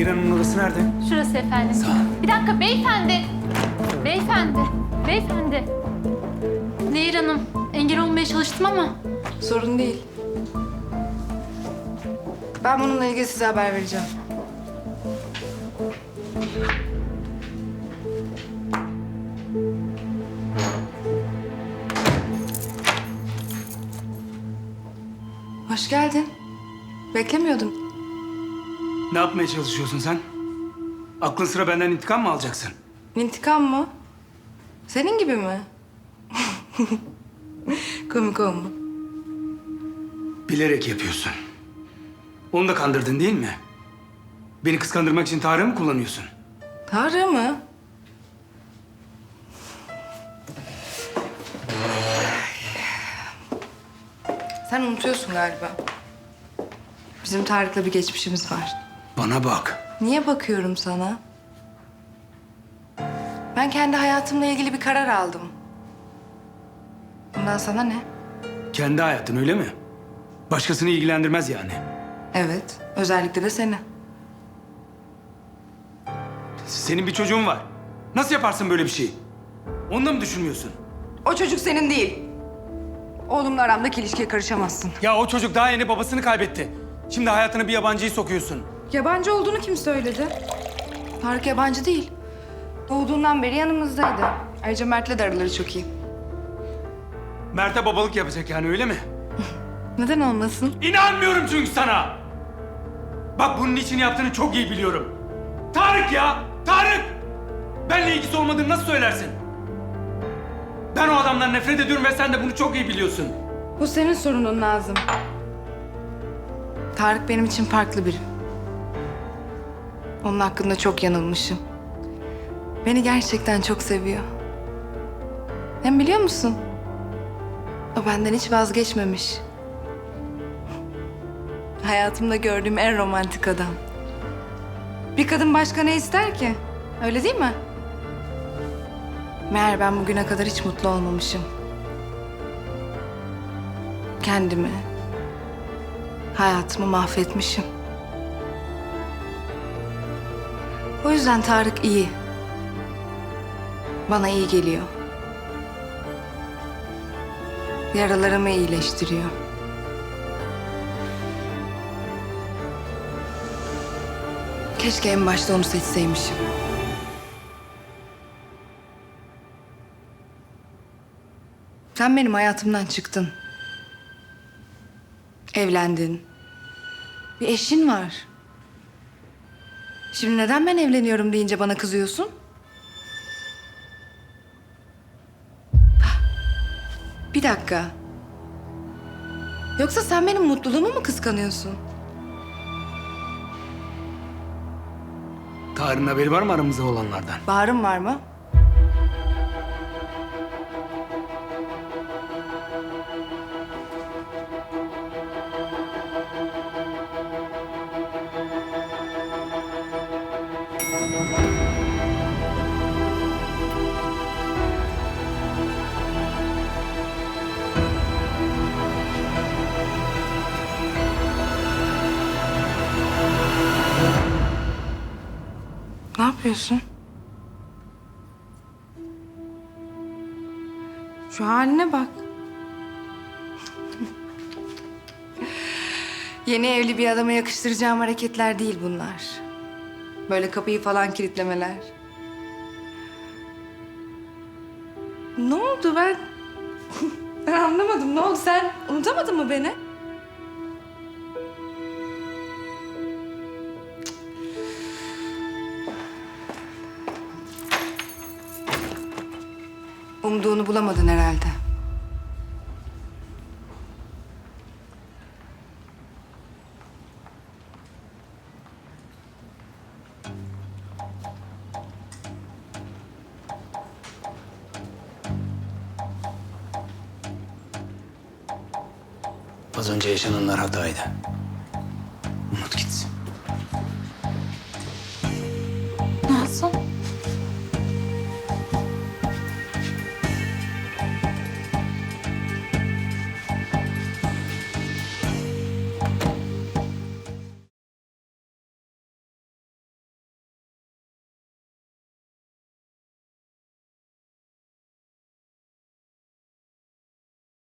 Niran'ın odası nerede? Şurası efendim. Sağ ol. Bir dakika beyefendi. Beyefendi. Beyefendi. Nehir Hanım, engel olmaya çalıştım ama Sorun değil. Ben bununla ilgili size haber vereceğim. Hoş geldin. Beklemiyordum. Ne yapmaya çalışıyorsun sen? Aklın sıra benden intikam mı alacaksın? İntikam mı? Senin gibi mi? Komik olma. Bilerek yapıyorsun. Onu da kandırdın değil mi? Beni kıskandırmak için Tarık'ı mı kullanıyorsun? Tanrı mı? Sen unutuyorsun galiba. Bizim Tarık'la bir geçmişimiz var. Bana bak. Niye bakıyorum sana? Ben kendi hayatımla ilgili bir karar aldım. Bundan sana ne? Kendi hayatın öyle mi? Başkasını ilgilendirmez yani. Evet, özellikle de seni. Senin bir çocuğun var. Nasıl yaparsın böyle bir şeyi? Onu da mı düşünmüyorsun? O çocuk senin değil. Oğlumla aramdaki ilişkiye karışamazsın. Ya o çocuk daha yeni babasını kaybetti. Şimdi hayatına bir yabancıyı sokuyorsun. Yabancı olduğunu kim söyledi? Tarık yabancı değil. Doğduğundan beri yanımızdaydı. Ayrıca Mert'le de araları çok iyi. Mert'e babalık yapacak yani öyle mi? Neden olmasın? İnanmıyorum çünkü sana. Bak bunun için yaptığını çok iyi biliyorum. Tarık ya! Tarık! Benle ilgisi olmadığını nasıl söylersin? Ben o adamdan nefret ediyorum ve sen de bunu çok iyi biliyorsun. Bu senin sorunun Nazım. Tarık benim için farklı biri. Onun hakkında çok yanılmışım. Beni gerçekten çok seviyor. Hem biliyor musun? O benden hiç vazgeçmemiş. Hayatımda gördüğüm en romantik adam. Bir kadın başka ne ister ki? Öyle değil mi? Meğer ben bugüne kadar hiç mutlu olmamışım. Kendimi, hayatımı mahvetmişim. O yüzden Tarık iyi. Bana iyi geliyor. Yaralarımı iyileştiriyor. Keşke en başta onu seçseymişim. Sen benim hayatımdan çıktın. Evlendin. Bir eşin var. Şimdi neden ben evleniyorum deyince bana kızıyorsun? Hah, Bir dakika. Yoksa sen benim mutluluğumu mu kıskanıyorsun? Tarık'ın haberi var mı aramızda olanlardan? Bağrım var mı? Ne yapıyorsun? Şu haline bak. Yeni evli bir adama yakıştıracağım hareketler değil bunlar. Böyle kapıyı falan kilitlemeler. Ne oldu ben? ben anlamadım. Ne oldu sen? Unutamadın mı beni? Umduğunu bulamadın herhalde. Az önce yaşananlar hataydı. Unut gitsin. Nasıl?